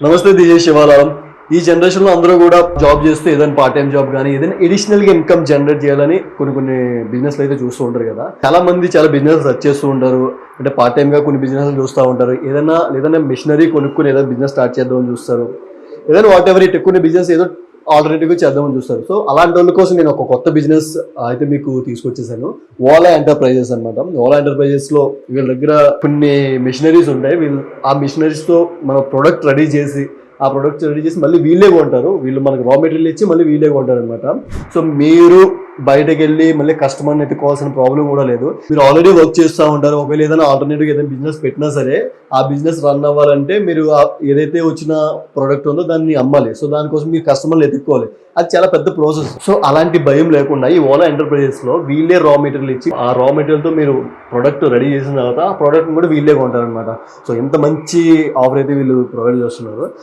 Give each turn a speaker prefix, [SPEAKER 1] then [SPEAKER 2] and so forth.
[SPEAKER 1] నమస్తే దిజయ్ శివాలయం ఈ జనరేషన్లో అందరూ కూడా జాబ్ చేస్తూ ఏదైనా పార్ట్ టైం జాబ్ కానీ ఏదైనా ఎడిషనల్గా ఇన్కమ్ జనరేట్ చేయాలని కొన్ని కొన్ని బిజినెస్ అయితే చూస్తూ ఉంటారు కదా. చాలా మంది చాలా బిజినెస్ రచ్ చేస్తూ ఉంటారు. అంటే పార్ట్ టైం గా కొన్ని బిజినెస్ చూస్తూ ఉంటారు. ఏదైనా ఏదైనా మిషనరీ కొనుక్కుని ఏదైనా బిజినెస్ స్టార్ట్ చేద్దామని చూస్తారు. ఏదైనా వాట్ ఎవర్ ఇట్ కొన్ని బిజినెస్ ఏదో ఆల్టర్నేటివ్ చేద్దామని చూస్తారు. సో అలాంటి వాళ్ళ కోసం నేను ఒక కొత్త బిజినెస్ అయితే మీకు తీసుకొచ్చేసాను. ఓలా ఎంటర్ప్రైజెస్ అనమాట ఓలా ఎంటర్ప్రైజెస్లో వీళ్ళ దగ్గర కొన్ని మిషనరీస్ ఉంటాయి. వీళ్ళు ఆ మిషనరీస్తో మన ప్రొడక్ట్ రెడీ చేసి ఆ ప్రొడక్ట్ రెడీ చేసి మళ్ళీ వీళ్ళే కొంటారు. వీళ్ళు మనకు రా మెటీరియల్ ఇచ్చి మళ్ళీ వీళ్ళే కొంటారు అనమాట సో మీరు బయటకు వెళ్ళి మళ్ళీ కస్టమర్ని ఎత్తుకోవాల్సిన ప్రాబ్లం కూడా లేదు. మీరు ఆల్రెడీ వర్క్ చేస్తూ ఉంటారు. ఒకవేళ ఏదైనా ఆల్టర్నేటివ్ ఏదైనా బిజినెస్ పెట్టినా సరే ఆ బిజినెస్ రన్ అవ్వాలంటే మీరు ఏదైతే వచ్చిన ప్రోడక్ట్ ఉందో దాన్ని అమ్మాలి. సో దానికోసం మీరు కస్టమర్లు ఎత్తుక్కోవాలి అది చాలా పెద్ద ప్రాసెస్ సో అలాంటి భయం లేకుండా ఈ ఓలా ఎంటర్ప్రైజెస్లో వీళ్ళే రా మెటీరియల్ ఇచ్చి ఆ రా మెటీరియల్తో మీరు ప్రొడక్ట్ రెడీ చేసిన తర్వాత ఆ ప్రోడక్ట్ కూడా వీళ్ళే కొంటారనమాట సో ఎంత మంచి ఆఫర్ అయితే వీళ్ళు ప్రొవైడ్ చేస్తున్నారు.